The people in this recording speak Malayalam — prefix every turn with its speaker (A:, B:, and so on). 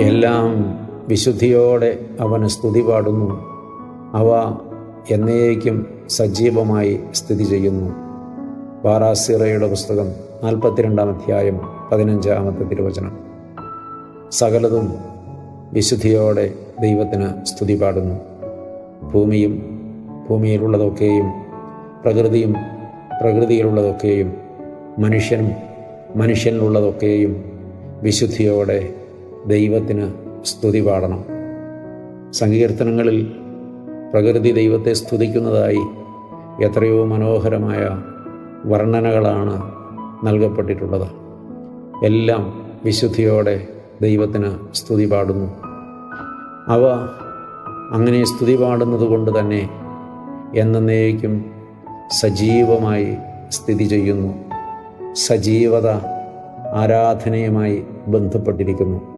A: എല്ലാം വിശുദ്ധിയോടെ അവന് സ്തുതി പാടുന്നു. അവ എന്നേക്കും സജീവമായി സ്ഥിതി ചെയ്യുന്നു. പാറാസിറയുടെ പുസ്തകം നാൽപ്പത്തിരണ്ടാം അധ്യായം പതിനഞ്ചാമത്തെ തിരുവചനം. സകലതും വിശുദ്ധിയോടെ ദൈവത്തിന് സ്തുതി പാടുന്നു. ഭൂമിയും ഭൂമിയിലുള്ളതൊക്കെയും പ്രകൃതിയും പ്രകൃതിയിലുള്ളതൊക്കെയും മനുഷ്യനും മനുഷ്യനിലുള്ളതൊക്കെയും വിശുദ്ധിയോടെ ദൈവത്തിന് സ്തുതി പാടണം. സങ്കീർത്തനങ്ങളിൽ പ്രകൃതി ദൈവത്തെ സ്തുതിക്കുന്നതായി എത്രയോ മനോഹരമായ വർണനകളാണ് നൽകപ്പെട്ടിട്ടുള്ളത്. എല്ലാം വിശുദ്ധിയോടെ ദൈവത്തിന് സ്തുതി പാടുന്നു. അവ അങ്ങനെ സ്തുതി പാടുന്നത് കൊണ്ട് തന്നെ എന്നേക്കും സജീവമായി സ്ഥിതി ചെയ്യുന്നു. സജീവത ആരാധനയുമായി ബന്ധപ്പെട്ടിരിക്കുന്നു.